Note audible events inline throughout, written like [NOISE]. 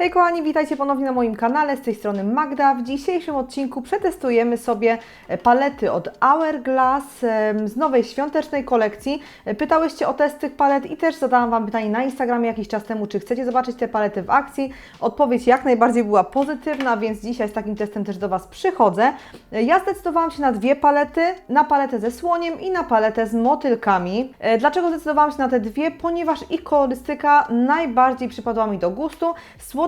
Hej kochani, witajcie ponownie na moim kanale, z tej strony Magda. W dzisiejszym odcinku przetestujemy sobie e, palety od Hourglass z nowej świątecznej kolekcji. E, Pytałyście o test tych palet i też zadałam Wam pytanie na Instagramie jakiś czas temu, czy chcecie zobaczyć te palety w akcji. Odpowiedź jak najbardziej była pozytywna, więc dzisiaj z takim testem też do Was przychodzę. E, Ja zdecydowałam się na dwie palety, na paletę ze słoniem i na paletę z motylkami. Dlaczego zdecydowałam się na te dwie? Ponieważ ich kolorystyka najbardziej przypadła mi do gustu.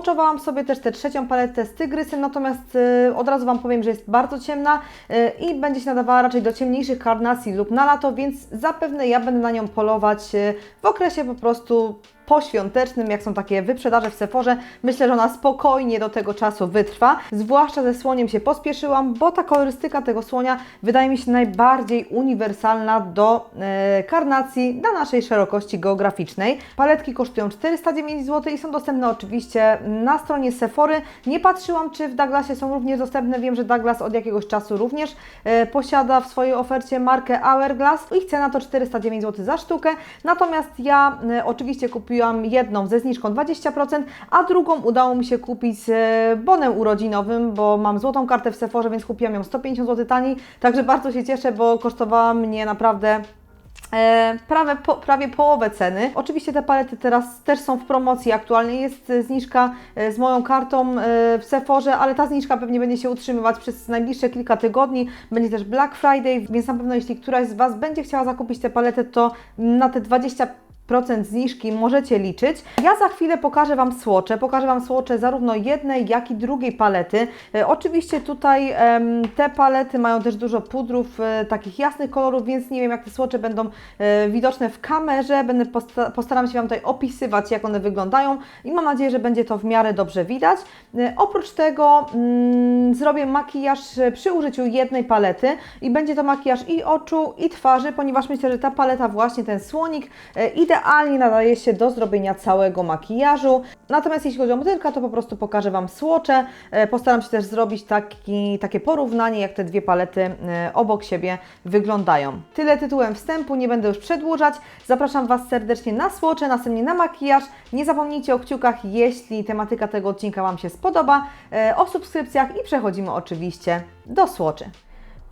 Swatchowałam sobie też tę trzecią paletę z tygrysem, natomiast e, od razu Wam powiem, że jest bardzo ciemna e, i będzie się nadawała raczej do ciemniejszych karnacji lub na lato, więc zapewne ja będę na nią polować e, w okresie po prostu poświątecznym, jak są takie wyprzedaże w Sephorze. Myślę, że ona spokojnie do tego czasu wytrwa. Zwłaszcza ze słoniem się pospieszyłam, bo ta kolorystyka tego słonia wydaje mi się najbardziej uniwersalna do e, karnacji na naszej szerokości geograficznej. Paletki kosztują 409 zł i są dostępne oczywiście na stronie Sephory. Nie patrzyłam, czy w Douglasie są również dostępne. Wiem, że Douglas od jakiegoś czasu również e, posiada w swojej ofercie markę Hourglass. Ich cena to 409 zł za sztukę. Natomiast ja e, oczywiście kupiłam jedną ze zniżką 20%, a drugą udało mi się kupić z e, bonem urodzinowym, bo mam złotą kartę w Sephorze, więc kupiłam ją 150 zł taniej. Także bardzo się cieszę, bo kosztowała mnie naprawdę E, prawie, po, prawie połowę ceny. Oczywiście te palety teraz też są w promocji. Aktualnie jest e, zniżka z moją kartą w Sephorze, ale ta zniżka pewnie będzie się utrzymywać przez najbliższe kilka tygodni. Będzie też Black Friday, więc na pewno jeśli któraś z Was będzie chciała zakupić tę paletę, to na te 20 procent zniżki możecie liczyć. Ja za chwilę pokażę Wam słocze. Pokażę Wam słocze zarówno jednej, jak i drugiej palety. E, oczywiście tutaj te palety mają też dużo pudrów, e, takich jasnych kolorów, więc nie wiem jak te słocze będą e, widoczne w kamerze. Będę posta postaram się Wam tutaj opisywać jak one wyglądają i mam nadzieję, że będzie to w miarę dobrze widać. Oprócz tego mm, zrobię makijaż przy użyciu jednej palety i będzie to makijaż i oczu, i twarzy, ponieważ myślę, że ta paleta właśnie, ten słonik e, idealnie nadaje się do zrobienia całego makijażu. Natomiast jeśli chodzi o motylka, to po prostu pokażę Wam słocze. E, Postaram się też zrobić taki, takie porównanie, jak te dwie palety e, obok siebie wyglądają. Tyle tytułem wstępu, nie będę już przedłużać. Zapraszam Was serdecznie na słocze, następnie na makijaż. Nie zapomnijcie o kciukach, jeśli tematyka tego odcinka Wam się spodoba, e, o subskrypcjach i przechodzimy oczywiście do słoczy.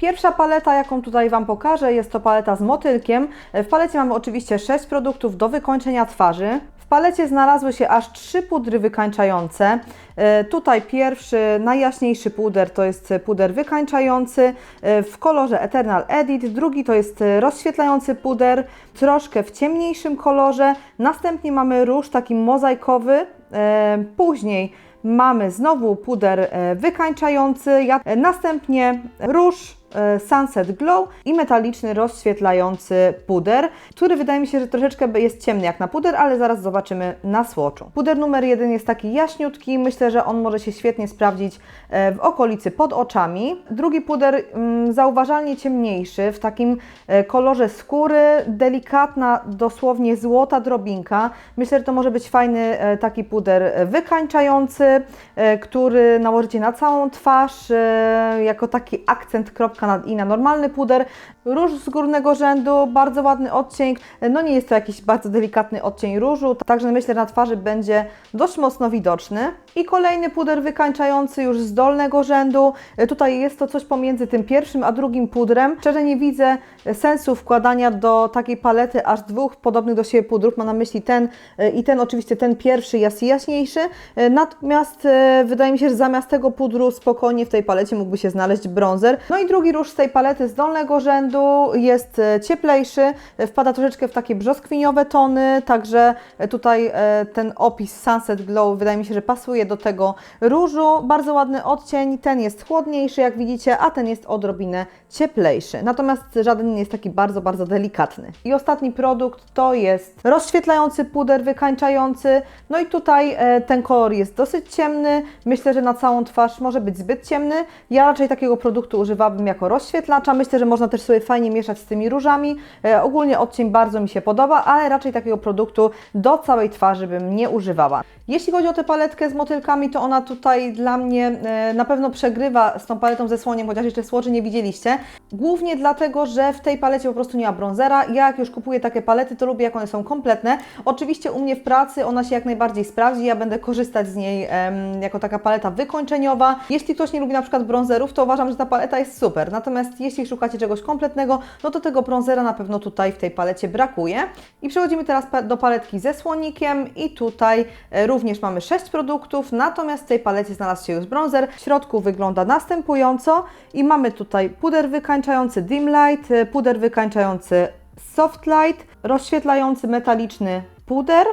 Pierwsza paleta, jaką tutaj Wam pokażę, jest to paleta z motylkiem. W palecie mamy oczywiście 6 produktów do wykończenia twarzy. W palecie znalazły się aż 3 pudry wykańczające. E, Tutaj pierwszy, najjaśniejszy puder to jest puder wykańczający e, w kolorze Eternal Edit. Drugi to jest rozświetlający puder, troszkę w ciemniejszym kolorze. Następnie mamy róż taki mozaikowy. E, Później mamy znowu puder wykańczający, następnie róż Sunset Glow i metaliczny rozświetlający puder, który wydaje mi się, że troszeczkę jest ciemny jak na puder, ale zaraz zobaczymy na swatchu. Puder numer jeden jest taki jaśniutki, myślę, że on może się świetnie sprawdzić e, w okolicy pod oczami. Drugi puder mm, zauważalnie ciemniejszy, w takim e, kolorze skóry, delikatna, dosłownie złota drobinka. Myślę, że to może być fajny e, taki puder e, wykańczający, e, który nałożycie na całą twarz e, jako taki akcent kropka nad i na normalny puder. Róż z górnego rzędu, bardzo ładny odcień. No nie jest to jakiś bardzo delikatny odcień różu, także myślę, że na twarzy będzie dość mocno widoczny. I kolejny puder wykańczający już z dolnego rzędu. E, Tutaj jest to coś pomiędzy tym pierwszym a drugim pudrem. Szczerze nie widzę sensu wkładania do takiej palety aż dwóch podobnych do siebie pudrów. Mam na myśli ten e, i ten, oczywiście ten pierwszy jest jaśniejszy. E, Natomiast e, wydaje mi się, że zamiast tego pudru spokojnie w tej palecie mógłby się znaleźć bronzer. No i drugi róż z tej palety z dolnego rzędu jest e, cieplejszy, e, wpada troszeczkę w takie brzoskwiniowe tony, także e, tutaj e, ten opis Sunset Glow wydaje mi się, że pasuje do tego różu. Bardzo ładny odcień, ten jest chłodniejszy jak widzicie, a ten jest odrobinę cieplejszy. Natomiast żaden nie jest taki bardzo, bardzo delikatny. I ostatni produkt to jest rozświetlający puder wykańczający. No i tutaj e, ten kolor jest dosyć ciemny. Myślę, że na całą twarz może być zbyt ciemny. Ja raczej takiego produktu używałabym jako rozświetlacza. Myślę, że można też sobie fajnie mieszać z tymi różami. E, ogólnie odcień bardzo mi się podoba, ale raczej takiego produktu do całej twarzy bym nie używała. Jeśli chodzi o tę paletkę z motylkami, motylkami, to ona tutaj dla mnie e, na pewno przegrywa z tą paletą ze słoniem, chociaż jeszcze słoży nie widzieliście. Głównie dlatego, że w tej palecie po prostu nie ma bronzera. Ja jak już kupuję takie palety, to lubię jak one są kompletne. Oczywiście u mnie w pracy ona się jak najbardziej sprawdzi, ja będę korzystać z niej em, jako taka paleta wykończeniowa. Jeśli ktoś nie lubi na przykład bronzerów, to uważam, że ta paleta jest super. Natomiast jeśli szukacie czegoś kompletnego, no to tego bronzera na pewno tutaj w tej palecie brakuje. I przechodzimy teraz do paletki ze słonikiem i tutaj e, również mamy 6 produktów, natomiast w tej palecie znalazł się już bronzer. W środku wygląda następująco i mamy tutaj puder wykańczający dim light, e, puder wykańczający soft light, rozświetlający metaliczny puder,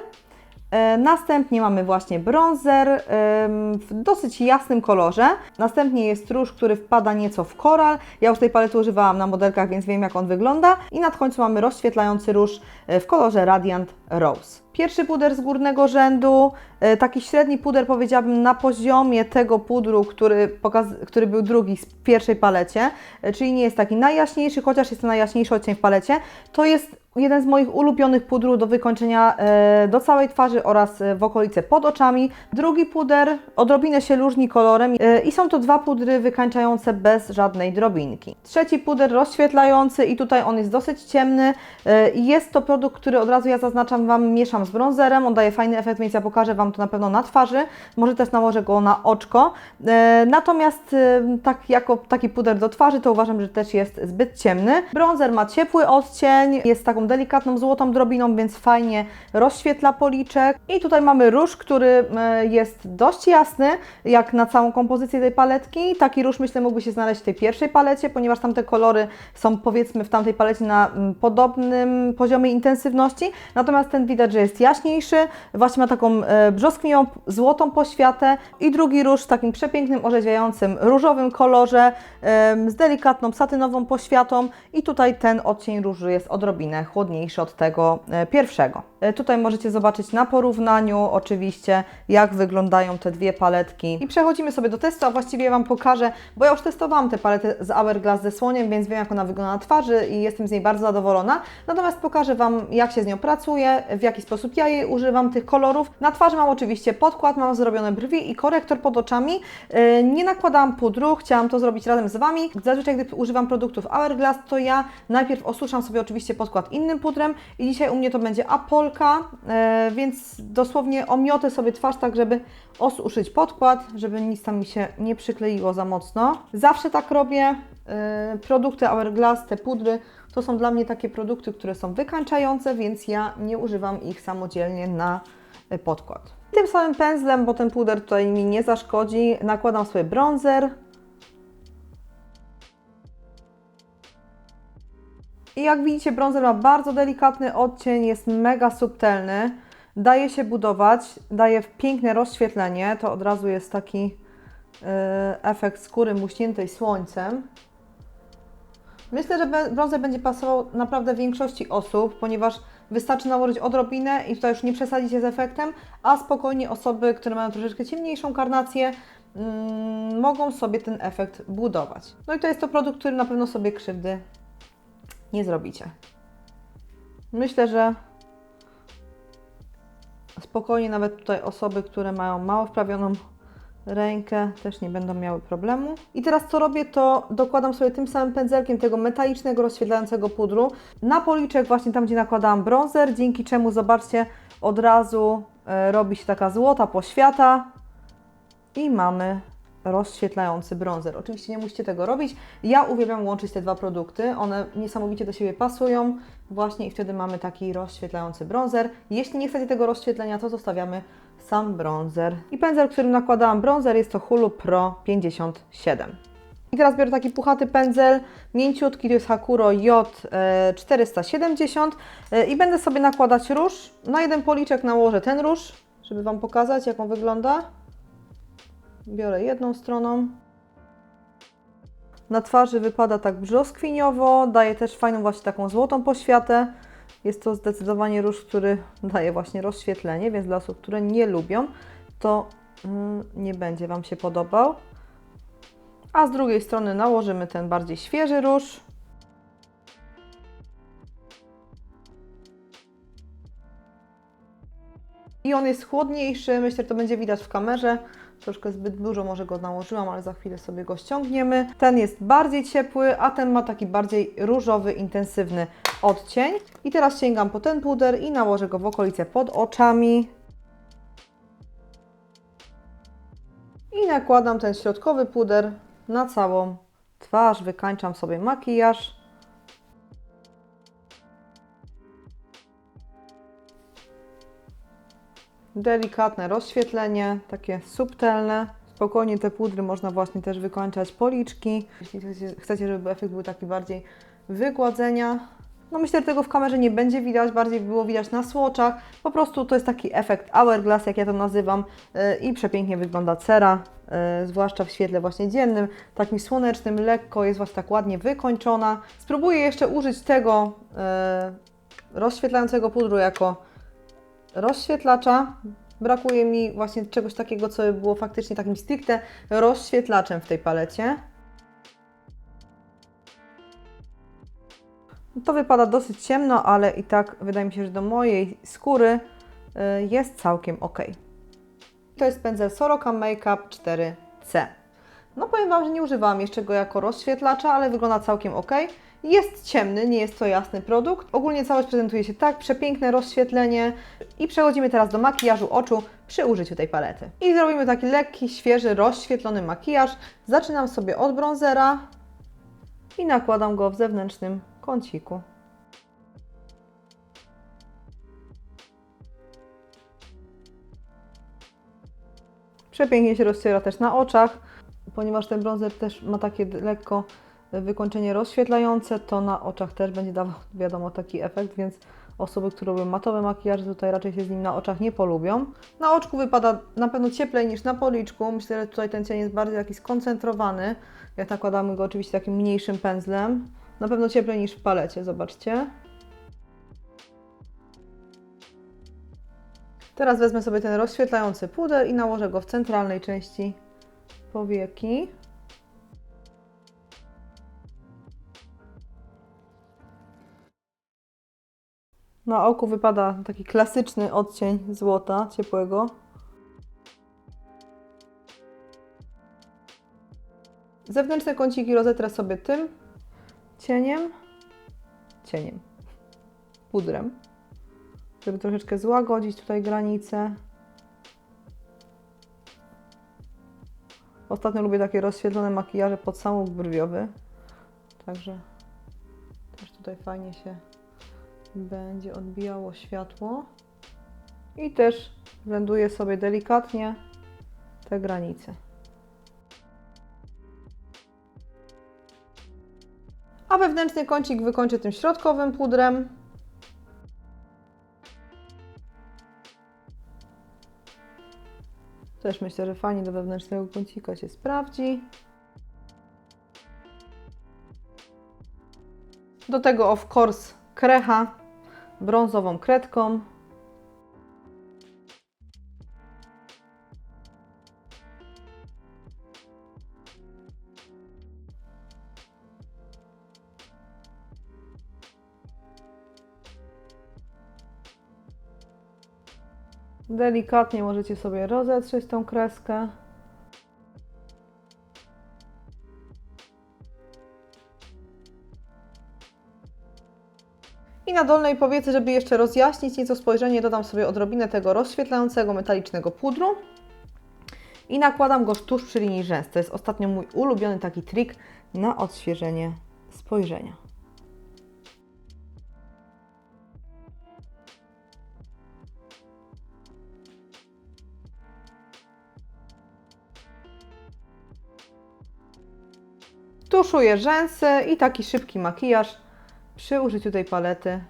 Następnie mamy właśnie bronzer w dosyć jasnym kolorze. Następnie jest róż, który wpada nieco w koral. Ja już tej palety używałam na modelkach, więc wiem jak on wygląda. I na końcu mamy rozświetlający róż e, w kolorze Radiant Rose. Pierwszy puder z górnego rzędu, e, taki średni puder powiedziałabym na poziomie tego pudru, który, który był drugi z pierwszej palecie, e, czyli nie jest taki najjaśniejszy, chociaż jest to najjaśniejszy odcień w palecie. To jest jeden z moich ulubionych pudrów do wykończenia e, do całej twarzy oraz e, w okolice pod oczami. Drugi puder odrobinę się różni kolorem e, i są to dwa pudry wykańczające bez żadnej drobinki. Trzeci puder rozświetlający i tutaj on jest dosyć ciemny jest to produkt, który od razu ja zaznaczam Wam, mieszam z bronzerem, on daje fajny efekt, więc ja pokażę Wam to na pewno na twarzy, może też nałożę go na oczko. Natomiast tak jako taki puder do twarzy to uważam, że też jest zbyt ciemny. Bronzer ma ciepły odcień, jest taką delikatną złotą drobiną, więc fajnie rozświetla policzek. I tutaj mamy róż, który e, jest dość jasny, jak na całą kompozycję tej paletki. Taki róż myślę mógłby się znaleźć w tej pierwszej palecie, ponieważ tamte kolory są powiedzmy w tamtej palecie na mm, podobnym poziomie intensywności. Natomiast ten widać, że jest jaśniejszy, właśnie ma taką e, brzoskwinią, złotą poświatę i drugi róż w takim przepięknym, orzeźwiającym różowym kolorze em, z delikatną satynową poświatą i tutaj ten odcień różu jest odrobinę chłodniejszy od tego e, pierwszego. E, Tutaj możecie zobaczyć na porównaniu oczywiście jak wyglądają te dwie paletki. I przechodzimy sobie do testu, a właściwie Wam pokażę, bo ja już testowałam tę paletę z Hourglass ze słoniem, więc wiem jak ona wygląda na twarzy i jestem z niej bardzo zadowolona. Natomiast pokażę Wam jak się z nią pracuje, w jaki sposób ja jej używam, tych kolorów. Na twarzy mam oczywiście podkład, mam zrobione brwi i korektor pod oczami. E, Nie nakładałam pudru, chciałam to zrobić razem z Wami. Zazwyczaj gdy używam produktów Hourglass, to ja najpierw osuszam sobie oczywiście podkład innym pudrem i dzisiaj u mnie to będzie Apolka, e, więc dosłownie omiotę sobie twarz tak, żeby osuszyć podkład, żeby nic tam mi się nie przykleiło za mocno. Zawsze tak robię. E, Produkty Hourglass, te pudry, to są dla mnie takie produkty, które są wykańczające, więc ja nie używam ich samodzielnie na e, podkład. Tym samym pędzlem, bo ten puder tutaj mi nie zaszkodzi, nakładam sobie bronzer. I jak widzicie, bronzer ma bardzo delikatny odcień, jest mega subtelny, daje się budować, daje piękne rozświetlenie, to od razu jest taki e, efekt skóry muśniętej słońcem. Myślę, że bronzer będzie pasował naprawdę większości osób, ponieważ wystarczy nałożyć odrobinę i tutaj już nie przesadzicie z efektem, a spokojnie osoby, które mają troszeczkę ciemniejszą karnację, mm, mogą sobie ten efekt budować. No i to jest to produkt, który na pewno sobie krzywdy nie zrobicie. Myślę, że spokojnie nawet tutaj osoby, które mają mało wprawioną rękę, też nie będą miały problemu. I teraz co robię, to dokładam sobie tym samym pędzelkiem tego metalicznego, rozświetlającego pudru na policzek, właśnie tam, gdzie nakładałam bronzer, dzięki czemu, zobaczcie, od razu e, robi się taka złota poświata i mamy rozświetlający bronzer. Oczywiście nie musicie tego robić. Ja uwielbiam łączyć te dwa produkty. One niesamowicie do siebie pasują właśnie i wtedy mamy taki rozświetlający bronzer. Jeśli nie chcecie tego rozświetlenia, to zostawiamy sam bronzer. I pędzel, którym nakładałam bronzer jest to Hulu Pro 57. I teraz biorę taki puchaty pędzel, mięciutki, to jest Hakuro J470 e, i będę sobie nakładać róż. Na jeden policzek nałożę ten róż, żeby Wam pokazać, jak on wygląda. Biorę jedną stroną. Na twarzy wypada tak brzoskwiniowo, daje też fajną właśnie taką złotą poświatę. Jest to zdecydowanie róż, który daje właśnie rozświetlenie, więc dla osób, które nie lubią, to mm, nie będzie Wam się podobał. A z drugiej strony nałożymy ten bardziej świeży róż. I on jest chłodniejszy, myślę, że to będzie widać w kamerze. Troszkę zbyt dużo może go nałożyłam, ale za chwilę sobie go ściągniemy. Ten jest bardziej ciepły, a ten ma taki bardziej różowy, intensywny odcień. I teraz sięgam po ten puder i nałożę go w okolice pod oczami. I nakładam ten środkowy puder na całą twarz. Wykańczam sobie makijaż. Delikatne rozświetlenie, takie subtelne. Spokojnie te pudry można właśnie też wykończać policzki. Jeśli chcecie, żeby efekt był taki bardziej wygładzenia. No myślę, że tego w kamerze nie będzie widać, bardziej było widać na słoczach. Po prostu to jest taki efekt hourglass, jak ja to nazywam yy, i przepięknie wygląda cera, yy, zwłaszcza w świetle właśnie dziennym, takim słonecznym, lekko jest właśnie tak ładnie wykończona. Spróbuję jeszcze użyć tego yy, rozświetlającego pudru jako rozświetlacza. Brakuje mi właśnie czegoś takiego, co by było faktycznie takim stricte rozświetlaczem w tej palecie. To wypada dosyć ciemno, ale i tak wydaje mi się, że do mojej skóry y, jest całkiem ok. To jest pędzel Soroka Makeup 4C. No powiem Wam, że nie używałam jeszcze go jako rozświetlacza, ale wygląda całkiem ok. Jest ciemny, nie jest to jasny produkt. Ogólnie całość prezentuje się tak, przepiękne rozświetlenie. I przechodzimy teraz do makijażu oczu przy użyciu tej palety. I zrobimy taki lekki, świeży, rozświetlony makijaż. Zaczynam sobie od bronzera i nakładam go w zewnętrznym kąciku. Przepięknie się rozciera też na oczach, ponieważ ten bronzer też ma takie lekko wykończenie rozświetlające, to na oczach też będzie dawał, [LAUGHS] wiadomo, taki efekt, więc osoby, które robią matowe makijaże, tutaj raczej się z nim na oczach nie polubią. Na oczku wypada na pewno cieplej niż na policzku. Myślę, że tutaj ten cień jest bardziej taki skoncentrowany, jak nakładamy go oczywiście takim mniejszym pędzlem. Na pewno cieplej niż w palecie, zobaczcie. Teraz wezmę sobie ten rozświetlający puder i nałożę go w centralnej części powieki. Na oku wypada taki klasyczny odcień złota ciepłego. Zewnętrzne kąciki rozetrę sobie tym cieniem, cieniem, pudrem, żeby troszeczkę złagodzić tutaj granice. Ostatnio lubię takie rozświetlone makijaże pod samą brwiowy, także też tutaj fajnie się będzie odbijało światło. I też blenduję sobie delikatnie te granice. A wewnętrzny kącik wykończę tym środkowym pudrem. Też myślę, że fajnie do wewnętrznego kącika się sprawdzi. Do tego of course krecha brązową kredką. Delikatnie możecie sobie rozetrzeć tą kreskę. I na dolnej powiece, żeby jeszcze rozjaśnić nieco spojrzenie, dodam sobie odrobinę tego rozświetlającego metalicznego pudru i nakładam go tuż przy linii rzęs. To jest ostatnio mój ulubiony taki trik na odświeżenie spojrzenia. Tuszuję rzęsy i taki szybki makijaż przy użyciu tej palety.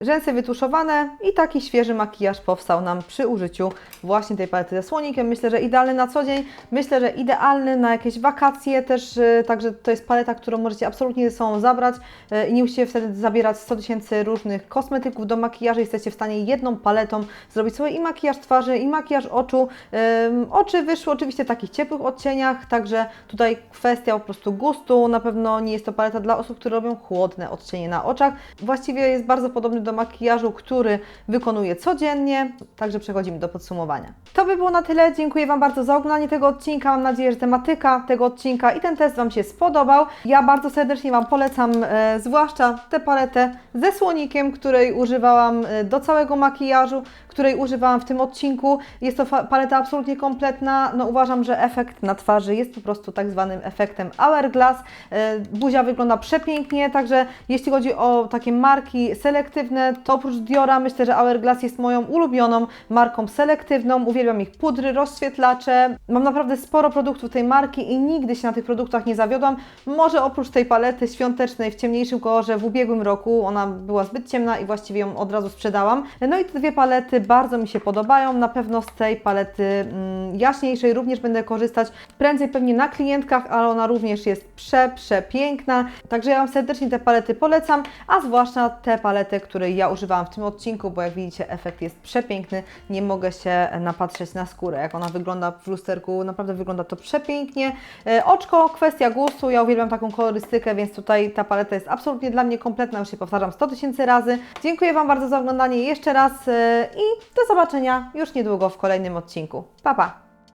Rzęsy wytuszowane i taki świeży makijaż powstał nam przy użyciu właśnie tej palety ze słonikiem. Myślę, że idealny na co dzień, myślę, że idealny na jakieś wakacje też, e, także to jest paleta, którą możecie absolutnie ze sobą zabrać e, i nie musicie wtedy zabierać 100 tysięcy różnych kosmetyków do makijażu. Jesteście w stanie jedną paletą zrobić sobie i makijaż twarzy, i makijaż oczu. Oczy wyszły oczywiście w takich ciepłych odcieniach, także tutaj kwestia po prostu gustu. Na pewno nie jest to paleta dla osób, które robią chłodne odcienie na oczach. Właściwie jest bardzo podobny do makijażu, który wykonuję codziennie, także przechodzimy do podsumowania. To by było na tyle. Dziękuję Wam bardzo za oglądanie tego odcinka. Mam nadzieję, że tematyka tego odcinka i ten test Wam się spodobał. Ja bardzo serdecznie Wam polecam, e, zwłaszcza tę paletę ze słonikiem, której używałam e, do całego makijażu, której używałam w tym odcinku. Jest to paleta absolutnie kompletna. No uważam, że efekt na twarzy jest po prostu tak zwanym efektem hourglass. E, Buzia wygląda przepięknie, także jeśli chodzi o takie marki selektywne, to oprócz Diora myślę, że Hourglass jest moją ulubioną marką selektywną. Uwielbiam ich pudry, rozświetlacze. Mam naprawdę sporo produktów tej marki i nigdy się na tych produktach nie zawiodłam. Może oprócz tej palety świątecznej w ciemniejszym kolorze w ubiegłym roku, ona była zbyt ciemna i właściwie ją od razu sprzedałam. No i te dwie palety bardzo mi się podobają. Na pewno z tej palety mm, jaśniejszej również będę korzystać. Prędzej pewnie na klientkach, ale ona również jest prze, przepiękna. Także ja Wam serdecznie te palety polecam, a zwłaszcza tę paletę, której ja używałam w tym odcinku, bo jak widzicie efekt jest przepiękny. Nie mogę się napatrzeć na skórę, jak ona wygląda w lusterku. Naprawdę wygląda to przepięknie. E, Oczko, kwestia gustu. Ja uwielbiam taką kolorystykę, więc tutaj ta paleta jest absolutnie dla mnie kompletna. Już się powtarzam 100 tysięcy razy. Dziękuję Wam bardzo za oglądanie jeszcze raz e, i do zobaczenia już niedługo w kolejnym odcinku. Pa, pa!